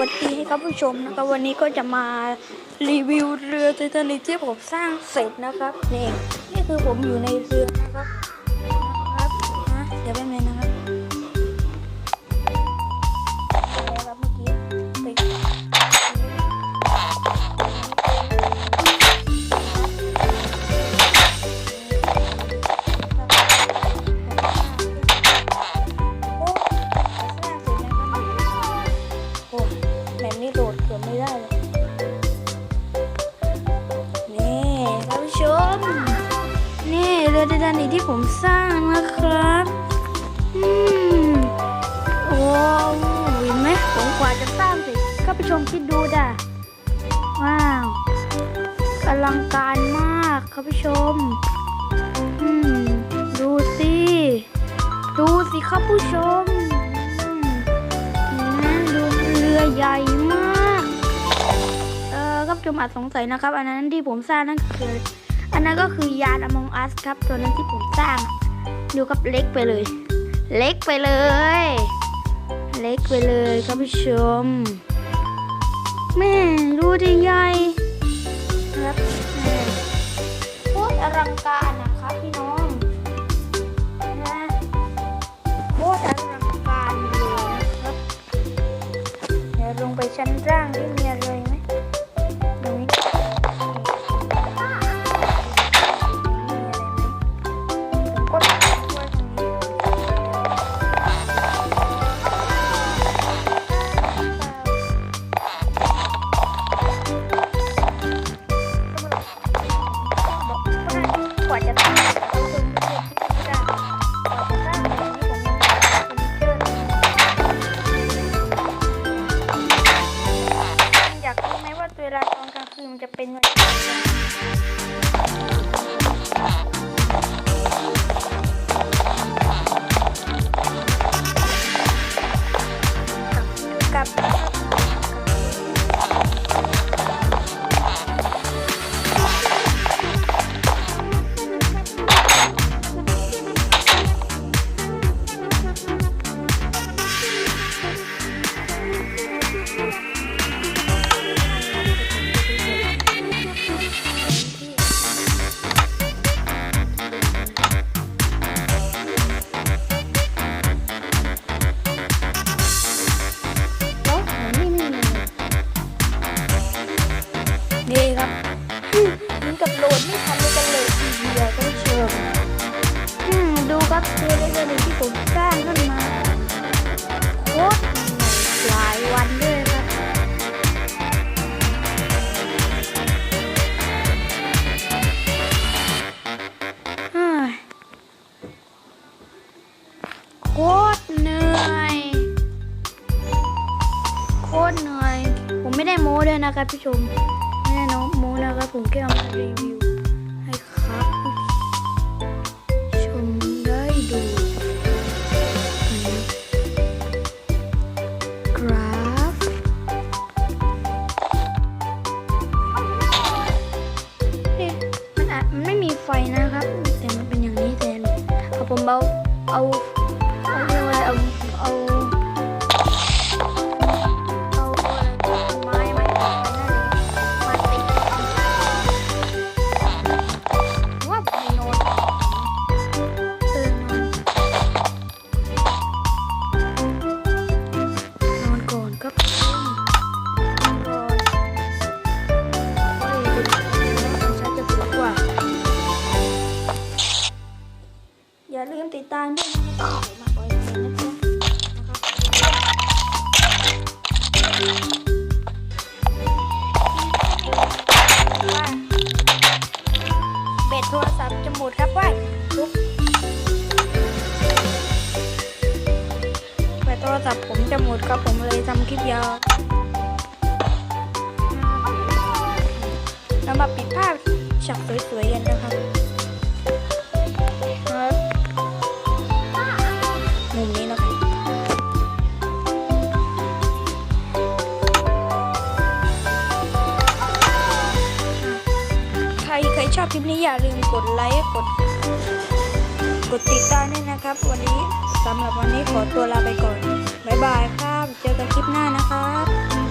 สวัสดีให้ครับผู้ชมนะครับวันนี้ก็จะมารีวิวเรือไททานิกที่ผมสร้างเสร็จนะครับนี่นี่คือผมอยู่ในเรือ ได้นี่ท่านผู้ชม นี่เรือไททานิกที่ผมสร้างนะครับอืมว้าวเห็นไหมผมกว่าจะสร้างเสร็จท่านผู้ชมคิดดูด่ะว้าวอลังการมากครับผู้ชมอืมดูสิ ดูสิครับผู้ชมอืมนดูเรือใหญ่มาก ผู้ชมอาจสงสัยนะครับ อันนั้นที่ผมสร้างนั่นคือ อันนั้นก็คือยานอมองอัสครับ ตัวนั้นที่ผมสร้างดูครับเล็กไปเลย เล็กไปเลย เล็กไปเลยครับผู้ชม แม่ดูดิใหญ่ครับโคตรอลังการนะ ลาตอนกลางคืนมันจะเป็นยังไงกับ ดไม่ทันเลยกันเลยทีเดียวก็เชิญอืมดูครับเจอได้เลยที่ผมสร้างขึ้นมาโคตรหลายวันด้วยครับโคตรเหนื่อยโคตรเหนื่อย ผมไม่ได้โม้ด้วยนะครับพี่ชมไม่ได้น้องโม้นะครับผมแค่เอามารีวิว ชมได้ดูกราฟ นี่มันอาจมันไม่มีไฟนะครับ แต่มันเป็นอย่างนี้แทนเอาผมเอาเอา ตามด้วยนะครับมาบ่อยๆนะครับนะครับเบ็ดโทรศัพท์จะหมดครับว่าลุกเบ็ดโทรศัพท์ผมจะหมดครับผมเลยทำคลิปยาวเรามาปิดภาพฉากสวยๆกัน คลิปนี้อย่าลืมกดไลค์กดกดติดตามด้วยนะครับ วันนี้สำหรับวันนี้ขอตัวลาไปก่อน บ๊ายบายครับ เจอกันคลิปหน้านะครับ